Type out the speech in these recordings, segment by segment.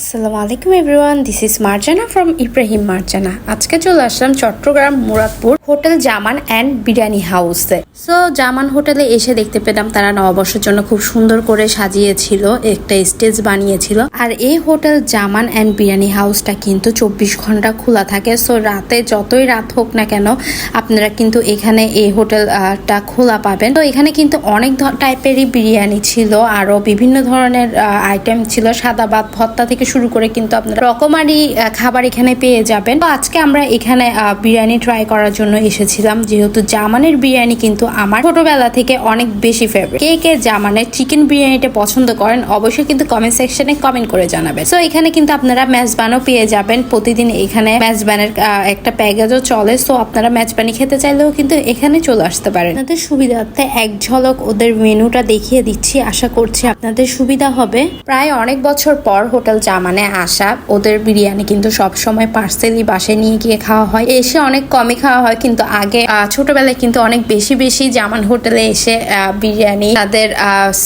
আসসালামু আলাইকুম everyone this is Marjana from Ibrahim Marjana আজকে চলে আসলাম চট্টগ্রাম মুরাদপুর হোটেল জামান অ্যান্ড বিরিয়ানি হাউসে। সো জামান হোটেলে এসে দেখতে পেলাম তারা নববর্ষের জন্য খুব সুন্দর করে সাজিয়েছিল, একটা স্টেজ বানিয়েছিল। আর এই হোটেল জামান অ্যান্ড বিরিয়ানি হাউসটা কিন্তু চব্বিশ ঘণ্টা খোলা থাকে। সো রাতে যতই রাত হোক না কেন, আপনারা কিন্তু এখানে এই হোটেলটা খোলা পাবেন। তো, এখানে কিন্তু অনেক টাইপেরই বিরিয়ানি ছিল আরও বিভিন্ন ধরনের আইটেম ছিল, সাদা ভাত ভত্তা থেকে শুরু করে কিন্তু আপনারা রকমারি খাবার এখানে পেয়ে যাবেন। তো আজকে আমরা এখানে বিরিয়ানি ট্রাই করার জন্য এসেছিলাম। যেহেতু জামানের বিরিয়ানি কিন্তু আমার ছোটবেলা থেকে অনেক বেশি ফেভারিট কে কে জামানের চিকেন বিরিয়ানিটা পছন্দ করেন অবশ্যই কিন্তু কমেন্ট সেকশনে কমেন্ট করে জানাবেন। তো এখানে কিন্তু আপনারা মেজবানও পেয়ে যাবেন। প্রতিদিন এখানে আহ, একটা প্যাকেজও চলে। সো আপনারা মেজবানি খেতে চাইলেও কিন্তু এখানে চলে আসতে পারেন। আপনাদের সুবিধার্থে এক ঝলক ওদের মেনুটা দেখিয়ে দিচ্ছি। আশা করছি আপনাদের সুবিধা হবে। প্রায় অনেক বছর পর হোটেল জামানে আসা ওদের বিরিয়ানি কিন্তু সব সময় পার্সেলি বাসায় নিয়ে গিয়ে খাওয়া হয়। এসে অনেক কমই খাওয়া হয়, কিন্তু আগে ছোটবেলায় কিন্তু অনেক বেশি বেশি জামান হোটেলে এসে বিরিয়ানি, তাদের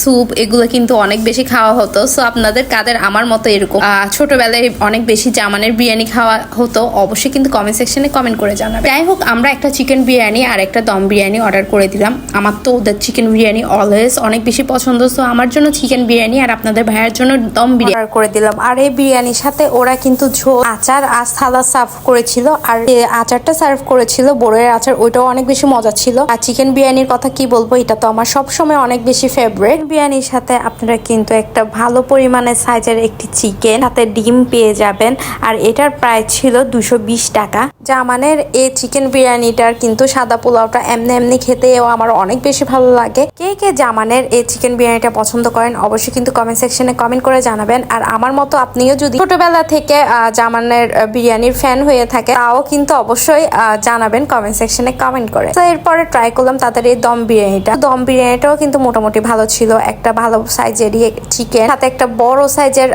স্যুপ এগুলো কিন্তু অনেক বেশি খাওয়া হতো। সো আপনাদের কাদের আমার মতো এরকম ছোটবেলায় অনেক বেশি জামানের বিরিয়ানি খাওয়া হতো, অবশ্যই কিন্তু কমেন্ট সেকশনে কমেন্ট করে জানাবে। যাই হোক, আমরা একটা চিকেন বিরিয়ানি আর একটা দম বিরিয়ানি অর্ডার করে দিলাম। আমার তো ওদের চিকেন বিরিয়ানি অলওয়েজ অনেক বেশি পছন্দ সো আমার জন্য চিকেন বিরিয়ানি আর আপনাদের ভাইয়ের জন্য দম বিরিয়ানি অর্ডার করে দিলাম। আর এই বিরিয়ানির সাথে ওরা কিন্তু ঝোল, আচার আর সালাদ সার্ভ করেছিল। আর আচারটা সার্ভ করেছিল বড়ের আচার, ওইটাও অনেক বেশি মজা ছিল। আর চিকেন বিরিয়ানির কথা কি বলব, এটা তো আমার সবসময় অনেক বেশি ফেভারিট বিরিয়ানির সাথে আপনারা কিন্তু একটা ভালো পরিমাণের সাইজের একটি চিকেন সাথে ডিম পেয়ে যাবেন। আর এটার প্রাইস ছিল দুশো টাকা। জামানের এই চিকেন বিরিয়ানিটার কিন্তু সাদা পোলাওটা এমনি এমনি খেতেও আমার অনেক বেশি ভালো লাগে। কে কে জামানের এই চিকেন বিরিয়ানিটা পছন্দ করেন, অবশ্যই কিন্তু কমেন্ট সেকশনে কমেন্ট করে জানাবেন। আর আমার মতো আপনিও যদি ছোটবেলা থেকে জামানের বিরিয়ানির ফ্যান হয়ে থাকে, তাও কিন্তু অবশ্যই জানাবেন কমেন্ট সেকশনে কমেন্ট করে। তো এরপরে ট্রাই করলাম তাদের এই দম বিরিয়ানিটা। দম বিরিয়ানিটাও কিন্তু মোটামুটি ভালো ছিল। একটা ভালো সাইজেরই চিকেন সাথে একটা বড় সাইজের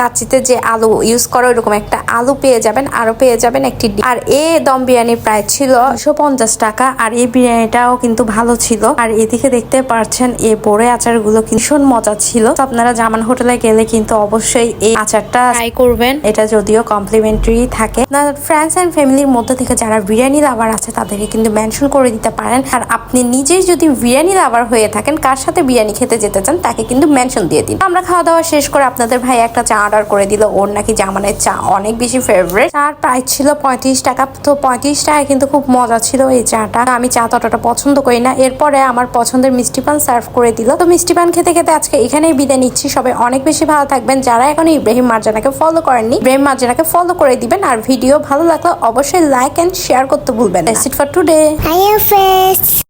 কাচিতে যে আলু ইউজ করো এরকম একটা আলু পেয়ে যাবেন, আরও পেয়ে যাবেন একটি। আর এই দম বিরিয়ানির প্রাইস ছিল দুশো পঞ্চাশ টাকা। আর এই বিরিয়ানিটাও কিন্তু ভালো ছিল। আর এদিকে দেখতে পাচ্ছেন, এ বড়ে আচারগুলো ভীষণ মজা ছিল। তো আপনারা জামান হোটেলে গেলে কিন্তু অবশ্যই এই আচারটা ট্রাই করবেন। এটা যদিও কমপ্লিমেন্টারি থাকে। আপনার ফ্রেন্ডস অ্যান্ড ফ্যামিলির মধ্যে থেকে যারা বিরিয়ানি লাভার আছে তাদেরকে কিন্তু মেনশন করে দিতে পারেন। আর আপনি নিজেই যদি বিরিয়ানি লাভার হয়ে থাকেন কার সাথে বিরিয়ানি খেতে যেতে চান তাকে কিন্তু মেনশন দিয়ে দিন। আমরা খাওয়া দাওয়া শেষ করে আপনাদের ভাই একটা চা অর্ডার করে দিল। ওর নাকি জামানের চা অনেক বেশি ফেভারিট চার প্রাইস ছিল পঁয়ত্রিশ টাকা। তো পঁয়ত্রিশ টাকায় কিন্তু খুব মজা ছিল এই চাটা। আমি চা ততটা পছন্দ করি না। এরপরে আমার পছন্দের মিষ্টি পান সার্ভ করে দিল। তো মিষ্টি পান খেতে খেতে আজকে এখানেই বিদায় নিচ্ছি। সবাই অনেক বেশি ভালো থাকবেন। যারা এখন ইব্রাহিম মার্জানাকে ফলো করেননি। ইব্রাহিম মার্জানাকে ফলো করে দিবেন আর ভিডিও ভালো লাগলে অবশ্যই লাইক এন্ড শেয়ার করতে ভুলবেন ফর টুডে.